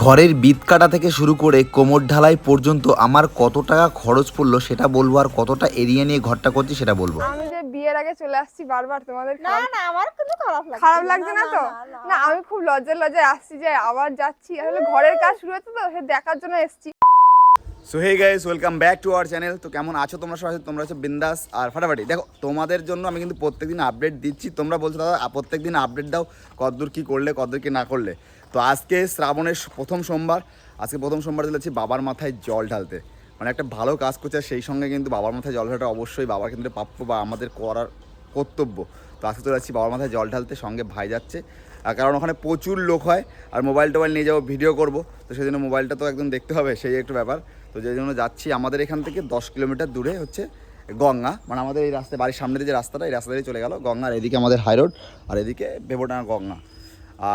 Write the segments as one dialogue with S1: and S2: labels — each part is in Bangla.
S1: ঘরের বিত কাটা থেকে শুরু করে কোমর ঢালাই পর্যন্ত আমার কত টাকা খরচ পড়ল সেটা বলব আর কতটা এরিয়া নিয়ে ঘরটা করছি সেটা বলব।
S2: আমি যে বিয়ের আগে চলে আসছি বারবার তোমাদের
S3: না
S2: খারাপ-
S3: না আমার কোনো খারাপ লাগছে
S2: খারাপ লাগছে না তো? না আমি খুব লজ্জা লজ্জায় আসছি যে আবার যাচ্ছি। আসলে ঘরের কাজ শুরু হচ্ছে তো সে দেখার জন্য এসছি।
S4: So hey guys welcome back to our channel তো কেমন আছো তোমরা সবাই? তোমরা হচ্ছে বিন্দাস আর ফাটাফাটি। দেখো, তোমাদের জন্য আমি কিন্তু প্রত্যেকদিন আপডেট দিচ্ছি। তোমরা বলছো, দাদা প্রত্যেকদিন আপডেট দাও, কতদূর কী করলে, কতদূর কী না করলে? তো আজকে শ্রাবণের প্রথম সোমবার। আজকে প্রথম সোমবার চলেছি বাবার মাথায় জল ঢালতে। মানে একটা ভালো কাজ করছে সেই সঙ্গে কিন্তু বাবার মাথায় জল ঢালাটা অবশ্যই বাবার কিন্তু প্রাপ্য বা আমাদের করার কর্তব্য। তো আজকে চলে যাচ্ছি বাবার মাথায় জল ঢালতে, সঙ্গে ভাই যাচ্ছে। আর কারণ ওখানে প্রচুর লোক হয়, আর মোবাইল টোবাইল নিয়ে যাব, ভিডিও করব। তো সেই জন্য মোবাইলটা তো একদম দেখতে হবে, সেই একটু ব্যাপার। তো যে জন্য যাচ্ছি আমাদের এখান থেকে দশ কিলোমিটার দূরে হচ্ছে গঙ্গা। মানে আমাদের এই রাস্তায় বাড়ির সামনে যে রাস্তাটা এই রাস্তা দিয়ে চলে গেল গঙ্গার এদিকে আমাদের হাই রোড আর এদিকে বেবোডাঙ্গা গঙ্গা।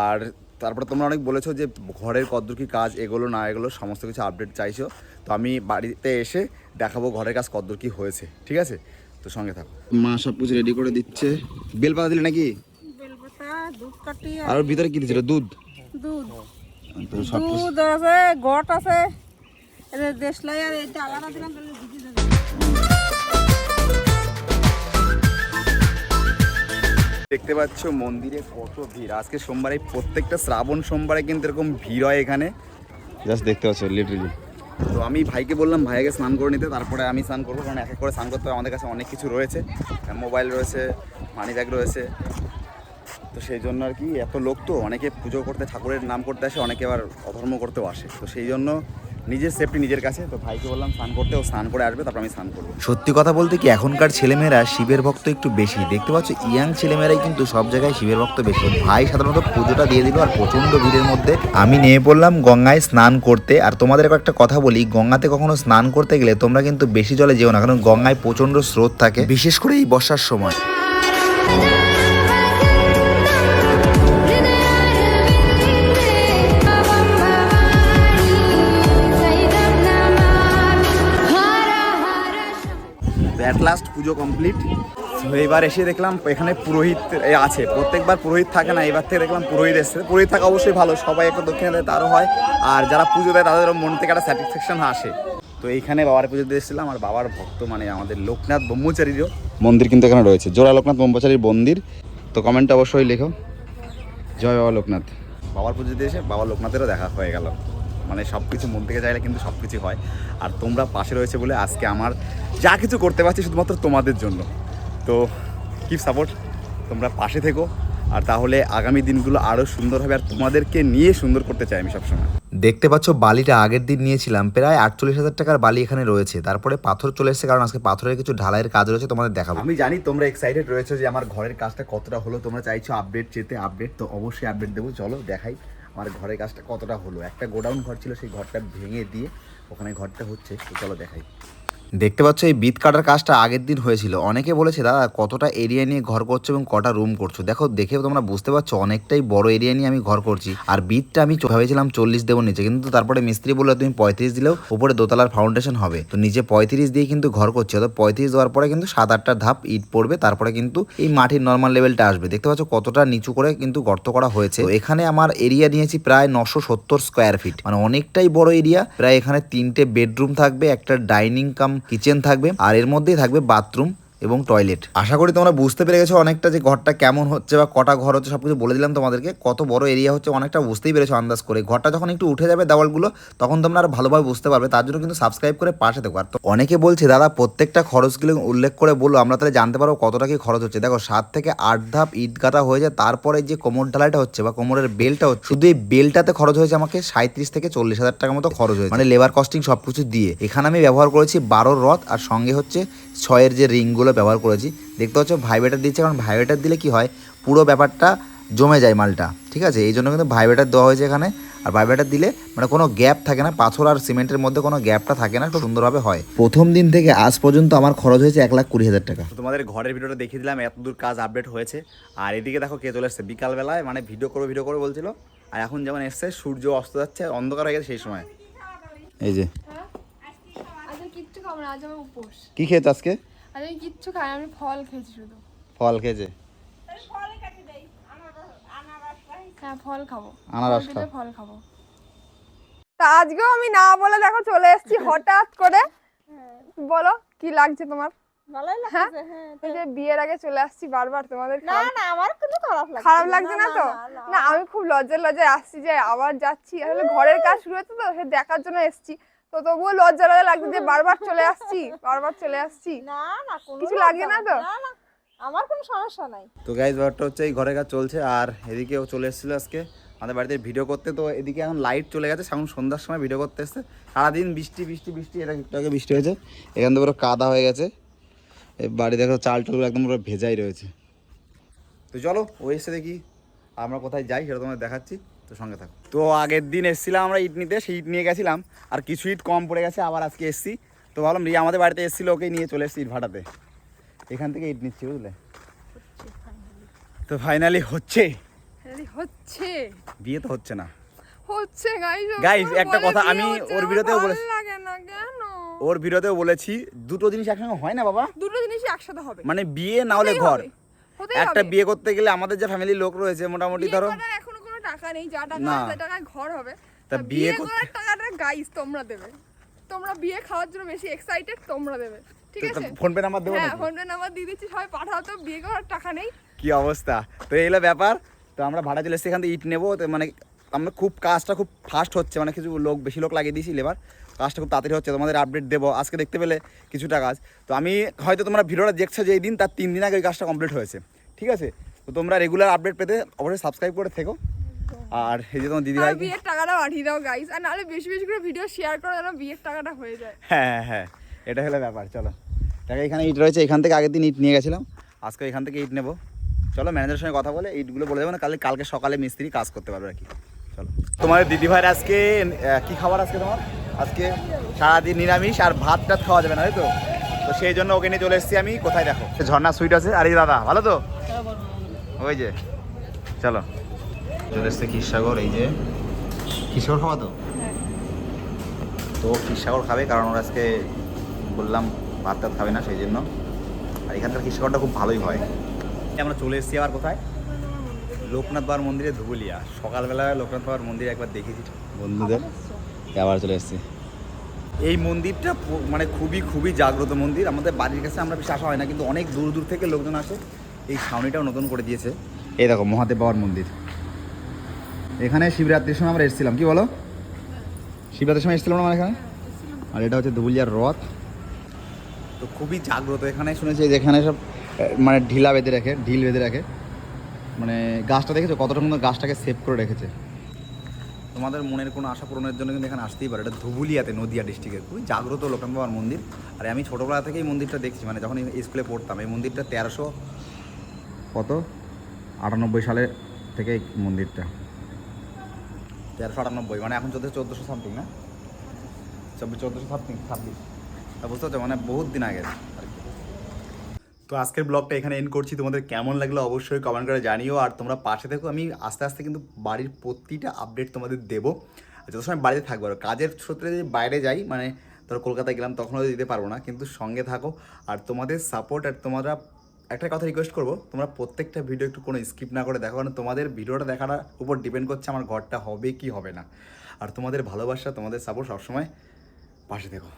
S4: আর তারপরে তোমরা অনেক বলেছ যে ঘরের কদ্দূর কী কাজ এগুলো না এগুলো সমস্ত কিছু আপডেট চাইছো। তো আমি বাড়িতে এসে দেখাবো ঘরের কাজ কদ্দূর কী হয়েছে ঠিক আছে? তো সঙ্গে থাকো। মা সব কিছু রেডি করে দিচ্ছে। বেলপাতা দিলে নাকি?
S3: বেলপাতা দুধ কাটি
S4: আর ভিতরে কি দিয়েছিল? দুধ?
S3: দুধ।
S4: তো সব কিছু
S3: দুধ আছে গট আছে। দেশলাই আর দিলাম
S4: দেখতে পাচ্ছ মন্দিরে কত ভিড়। আজকে সোমবারে প্রত্যেকটা শ্রাবণ সোমবারে কিন্তু এরকম ভিড় হয় এখানে। জাস্ট দেখতে পাচ্ছ লিটারেলি তো আমি ভাইকে বললাম ভাইকে স্নান করে নিতে তারপরে আমি স্নান করব কারণ এক এক করে স্নান করতে হবে আমাদের কাছে অনেক কিছু রয়েছে। মোবাইল রয়েছে মানি ব্যাগ রয়েছে। তো সেই জন্য আর কি এত লোক তো অনেকে পুজো করতে ঠাকুরের নাম করতে আসে অনেকে আবার অধর্ম করতেও আসে। তো সেই জন্য নিজের সেফটি নিজের কাছে। তো ভাইকে বললাম, স্নান করতে, ও স্নান করে আসবে, তারপর আমি স্নান করব।
S1: সত্যি কথা বলতে কি, এখনকার ছেলেমেয়েরা শিবের ভক্ত একটু বেশি। দেখতে পাচ্ছ, ইয়াং ছেলেমেয়েরাই কিন্তু সব জায়গায় শিবের ভক্ত বেশি। ভাই সাধারণত পুজোটা দিয়ে দিল আর প্রচণ্ড ভিড়ের মধ্যে। আমি নেমে পড়লাম গঙ্গায় স্নান করতে। আর তোমাদের একটা কথা বলি, গঙ্গাতে কখনো স্নান করতে গেলে তোমরা কিন্তু বেশি জলে যেও না, কারণ গঙ্গায় প্রচণ্ড স্রোত থাকে, বিশেষ করে এই বর্ষার সময়।
S4: অ্যাট লাস্ট পুজো কমপ্লিট এবার এসে দেখলাম এখানে পুরোহিত আছে। প্রত্যেকবার পুরোহিত থাকে না, এবার থেকে দেখলাম পুরোহিত এসছে। পুরোহিত থাকা অবশ্যই ভালো, সবাই একটা দক্ষিণা দেয়, তারও হয়। আর যারা পুজো দেয়, তাদের মন থেকে একটা স্যাটিসফ্যাকশন আসে। তো এইখানে বাবার পুজো দিয়ে এসেছিলাম, আর বাবার ভক্ত মানে আমাদের লোকনাথ ব্রহ্মচারীরও মন্দির কিন্তু এখানে রয়েছে। জোড়া লোকনাথ ব্রহ্মচারীর মন্দির। তো কমেন্টে অবশ্যই লেখো। জয় বাবা লোকনাথ। বাবার পুজো দিয়ে এসে বাবা লোকনাথেরও দেখা হয়ে গেল। মানে সব কিছু মন থেকে চাইলে কিন্তু সব কিছু হয়। আর তোমরা পাশে রয়েছে বলে আজকে আমার যা কিছু করতে পারছি শুধুমাত্র তোমাদের জন্য। তো কিপ সাপোর্ট তোমরা পাশে থেকো। আর তাহলে আগামী দিনগুলো আরও সুন্দর হবে। আর তোমাদেরকে নিয়ে সুন্দর করতে চাই আমি সবসময়।
S1: দেখতে পাচ্ছ বালিটা আগের দিন নিয়েছিলাম। প্রায় আটচল্লিশ হাজার টাকার বালি এখানে রয়েছে। তারপরে পাথর চলে এসেছে। কারণ আজকে পাথরের কিছু ঢালাইয়ের কাজ রয়েছে তোমাদের দেখাবো।
S4: আমি জানি তোমরা এক্সাইটেড রয়েছে যে আমার ঘরের কাজটা কতটা হলো। তোমরা চাইছো আপডেট চেতে আপডেট তো অবশ্যই আপডেট দেবো। চলো দেখাই। আমার ঘরের কাজটা কতটা হলো? একটা গোডাউন ঘর ছিল, সেই ঘরটা ভেঙে দিয়ে ওখানে ঘরটা হচ্ছে। চলো দেখাই।
S1: দেখতে পাচ্ছ এই বিট কাটার কাজটা আগের দিন হয়েছিল। অনেকে বলেছে, দাদা, কতটা এরিয়া নিয়ে ঘর করছ এবং কটা রুম করছ? দেখো, দেখে তোমরা বুঝতে পারছ অনেকটাই বড় এরিয়া নিয়ে আমি ঘর করছি। আর বিটটা আমি ভেবেছিলাম চল্লিশ দেবো নিচে, কিন্তু তারপরে মিস্ত্রি বলল, তুমি পঁয়ত্রিশ দিলেও উপরে দোতলার ফাউন্ডেশন হবে। তো নিচে পঁয়ত্রিশ দিয়ে কিন্তু ঘর করছি, অর্থাৎ পঁয়ত্রিশ দেওয়ার পরে কিন্তু সাত আটটা ধাপ ইট পড়বে, তারপরে কিন্তু এই মাটির নর্মাল লেভেলটা আসবে। দেখতে পাচ্ছ কতটা নিচু করে কিন্তু গর্ত করা হয়েছে। এখানে আমার এরিয়া নিয়েছি প্রায় নশো সত্তর স্কোয়ার ফিট মানে অনেকটাই বড় এরিয়া প্রায় এখানে তিনটে বেডরুম থাকবে, একটা ডাইনিং কাম কিচেন থাকবে আর এর মধ্যেই থাকবে বাথরুম এবং টয়লেট আশা করি তোমরা বুঝতে পেরে গেছো অনেকটা যে ঘরটা কেমন হচ্ছে বা কটা ঘর হচ্ছে সব কিছু বলে দিলাম তোমাদেরকে। কত বড় এরিয়া হচ্ছে অনেকটা বুঝতেই পেরেছ আন্দাজ করে। ঘরটা যখন একটু উঠে যাবে দেওয়ালগুলো, তখন তোমরা আর ভালোভাবে বুঝতে পারবে। তার জন্য কিন্তু সাবস্ক্রাইব করে পাশে দেখো আর তো অনেকে বলছে, দাদা, প্রত্যেকটা খরচগুলো উল্লেখ করে বলল, আমরা তাহলে জানতে পারব কতটা কি খরচ হচ্ছে। দেখো, সাত থেকে আট ধাপ ইট হয়ে যায়, তারপরে যে কোমর ঢালাইটা হচ্ছে বা কোমরের বেলটা হচ্ছে, শুধু এই বেলটাতে খরচ হয়েছে আমাকে সাঁত্রিশ থেকে চল্লিশ হাজার টাকার মতো খরচ হয়েছে। মানে লেবার কস্টিং সব কিছু দিয়ে। এখানে আমি ব্যবহার করেছি বারো রথ আর সঙ্গে হচ্ছে ছয়ের যে রিংগুলো ব্যবহার করেছি দেখতে পাচ্ছ ভাইবেটার দিচ্ছে কারণ ভাইবেটার দিলে কি হয় পুরো ব্যাপারটা জমে যায় মালটা ঠিক আছে? এই জন্য কিন্তু ভাইবেটার দেওয়া হয়েছে এখানে। আর ভাইবেটার দিলে মানে কোনো গ্যাপ থাকে না পাথর আর সিমেন্টের মধ্যে কোনো গ্যাপটা থাকে না খুব সুন্দরভাবে হয়। প্রথম দিন থেকে আজ পর্যন্ত আমার খরচ হয়েছে এক লাখ কুড়ি হাজার টাকা।
S4: তোমাদের ঘরের ভিডিওটা দেখিয়ে দিলাম এত দূর কাজ আপডেট হয়েছে। আর এদিকে দেখো কে চলে এসছে বিকালবেলায় মানে ভিডিও করো ভিডিও করো বলছিল। আর এখন যেমন এসছে সূর্য অস্ত যাচ্ছে অন্ধকার হয়ে গেছে সেই সময়। এই যে
S2: আজ আমার উপোস।
S4: কি খেয়েছে আজকে?
S2: আজ আমি কিচ্ছু খাই আমি ফল খেয়েছি শুধু।
S4: ফল খেয়েছে?
S2: হ্যাঁ ফল খাব।
S4: আনারস
S2: ফল খাব। তা আজকেও আমি না বলে দেখো চলে এসেছি হঠাৎ করে। বলো কি লাগছে তোমার?
S3: ভালোই লাগছে হ্যাঁ?
S2: যে বিয়ের আগে চলে আসছি বারবার তোমাদের
S3: না না আমার কোনো খারাপ লাগছে।
S2: খারাপ লাগছে না তো? না আমি খুব লজ্জায় লজ্জায় আসছি যে আবার যাচ্ছি। আসলে ঘরের কাজ শুরু হচ্ছে তো সে দেখার জন্য এসেছি। তো তবুও লজ্জা লজ্জা লাগছে যে বারবার চলে আসছি বারবার চলে আসছি।
S3: না না কোনো
S2: কিছু লাগে না তো?
S3: না না আমার কোনো সমস্যা নাই।
S4: তো গাইজ ব্যাপারটা হচ্ছে এই ঘরে কাজ চলছে আর এদিকেও চলে এসেছিল আজকে আমাদের বাড়িতে ভিডিও করতে। তো এদিকে এখন লাইট চলে গেছে এখন সন্ধ্যার সময় ভিডিও করতে এসছে। সারাদিন বৃষ্টি বৃষ্টি বৃষ্টি এটা একটু আগে বৃষ্টি হয়েছে। এখান থেকে পুরো কাদা হয়ে গেছে। এই বাড়ি দেখো চাল টাল একদম পুরো ভেজাই রয়েছে। তো চলো ওই এসে দেখি আমরা কোথায় যাই সেটা তোমাদের দেখাচ্ছি। তো সঙ্গে থাকো। তো আগের দিন এসেছিলাম আমরা ইট নিতে সেই ইট নিয়ে গেছিলাম। আর কিছু ইট কম পড়ে গেছে আবার আজকে এসছি। তো ভাবলাম রিয়া আমাদের বাড়িতে এসেছিল ওকে নিয়ে চলে এসেছি ইট ভাটাতে। এখান থেকে ইট নিচ্ছি বুঝলে? তো ফাইনালি হচ্ছে।
S2: হচ্ছে।
S4: বিয়ে তো হচ্ছে না।
S2: হচ্ছে গাইস
S4: একটা কথা আমি ওর বিরুদ্ধেও বলেছি। ওর ভিডিওতেও বলেছি দুটো জিনিস একসঙ্গে হয় না বাবা?
S2: দুটো জিনিসই একসাথে হবে।
S4: মানে বিয়ে না হলে ঘর। একটা বিয়ে করতে গেলে আমাদের যে ফ্যামিলির লোক রয়েছে মোটামুটি ধরো
S2: এখনও টাকা নেই যা টাকা। আছে টাকায় ঘর হবে।
S4: তা বিয়ে
S2: করার টাকাটা গাইস তোমরা দেবে। তোমরা বিয়ে খাওয়ার জন্য বেশি এক্সাইটেড তোমরা দেবে। ঠিক আছে?
S4: ফোন পে নাম্বার দেবো
S2: হ্যাঁ ফোন পে নাম্বার দিয়ে দিচ্ছি সবাই পাঠাও তো বিয়ে করার টাকা নেই।
S4: কি অবস্থা? তো এইগুলো ব্যাপার। তো আমরা ভাড়া চলে এসেছি এখান থেকে ইট নেব। তো মানে আমরা খুব কাজটা খুব ফাস্ট হচ্ছে মানে কিছু লোক বেশি লোক লাগিয়ে দিয়েছি লেবার কাজটা খুব তাড়াতাড়ি হচ্ছে তোমাদের আপডেট দেবো। আজকে দেখতে পেলে কিছুটা কাজ তো আমি হয়তো তোমরা ভিডিওটা দেখছ যে এই দিন তার তিন দিন আগে ওই কাজটা কমপ্লিট হয়েছে। ঠিক আছে? তো তোমরা রেগুলার আপডেট পেতে অবশ্যই সাবস্ক্রাইব করে থেকো। আর এই যে তোমার দিদি ভাই
S2: বিয়ের টাকাটা পাঠিয়ে দাও গাইস আর নাহলে বেশি বেশি করে ভিডিও শেয়ার করো যেন বিয়ের টাকাটা হয়ে যায়।
S4: হ্যাঁ হ্যাঁ হ্যাঁ। এটা হলো ব্যাপার চলো। দেখো এখানে ইট রয়েছে এখান থেকে আগের দিন ইট নিয়ে গেছিলাম। আজকে এখান থেকে ইট নেব। চলো ম্যানেজারের সঙ্গে কথা বলে ইটগুলো বলে দেবো না কালকে কালকে সকালে মিস্ত্রি কাজ করতে পারবে আর কি। চলো। তোমার দিদি ভাইয়ের আজকে কি খাবার আজকে তোমার? আজকে সারাদিন নিরামিষ আর ভাত টাত খাওয়া যাবে না তাই তো? তো সেই জন্য ওকে নিয়ে চলে এসেছি আমি। কোথায় দেখো? ঝর্ণা সুইট আছে। আর এই দাদা ভালো তো? ওই যে চলো। চলে এসছে ক্ষীরসাগর এই যে। ক্ষীরসাগর খাওয়া তো? তো ক্ষীরসাগর খাবে কারণ ওরা আজকে বললাম ভাত টাত খাবে না সেই জন্য। আর এখানকার ক্ষীরসাগরটা খুব ভালোই হয়। আমরা চলে এসেছি আবার কোথায়? লোকনাথ বাবার মন্দিরে ধুবুলিয়া। সকালবেলা লোকনাথ বাবার মন্দিরে একবার দেখেছি। বন্ধুদের আবার চলে এসেছি। এই মন্দিরটা মানে খুবই খুবই জাগ্রত মন্দির। আমাদের বাড়ির কাছে আমরা বেশি আসা হয় না কিন্তু অনেক দূর দূর থেকে লোকজন আসে। এই ছাউনিটাও নতুন করে দিয়েছে। এই দেখো মহাদেব বাবার মন্দির। এখানে শিবরাত্রির সময় আমরা এসেছিলাম। কি বলো? শিবরাত্রির সময় এসেছিলাম আমরা এখানে? আর এটা হচ্ছে ধুবুলিয়ার রথ। তো খুবই জাগ্রত। এখানে শুনেছি যে এখানে সব মানে ঢিলা বেঁধে রাখে ঢিল বেঁধে রাখে। মানে গাছটা দেখেছ? কতটা সুন্দর গাছটাকে সেভ করে রেখেছে। তোমাদের মনের কোনো আশা পূরণের জন্য কিন্তু এখানে আসতেই পারে। এটা ধুবুলিয়াতে নদিয়া ডিস্ট্রিক্টের খুবই জাগ্রত লোকনাথ মন্দির। আর আমি ছোটোবেলা থেকেই মন্দিরটা দেখছি। মানে যখন স্কুলে পড়তাম এই মন্দিরটা তেরোশো কত? আটানব্বই সালে থেকে এই মন্দিরটা। তেরোশো আটানব্বই মানে এখন চলছে চোদ্দোশো সামথিং না? চব্বিশ, চোদ্দোশো সামথিং ছাব্বিশ। বুঝতে মানে বহুত দিন আগে। তো আজকের ব্লগটা এখানে এন্ড করছি। তোমাদের কেমন লাগল অবশ্যই কমেন্ট করে জানিও। আর তোমরা পাশে থেকো। আমি আস্তে আস্তে কিন্তু বাড়ির প্রতিটা আপডেট তোমাদের দেবো। যত সময় বাড়িতে থাকব, আর কাজের সূত্রে যদি বাইরে যাই মানে ধরো কলকাতায় গেলাম, তখন হয়তো দিতে পারব না। কিন্তু সঙ্গে থাকো। আর তোমাদের সাপোর্ট আর তোমরা একটা কথা রিকোয়েস্ট করব। তোমরা প্রত্যেকটা ভিডিও একটু কোনো স্কিপ না করে দেখো, কারণ তোমাদের ভিডিওটা দেখার উপর ডিপেন্ড করছে আমার ঘরটা হবে কি হবে না। আর তোমাদের ভালোবাসা, তোমাদের সাপোর্ট সবসময় পাশে থেকো।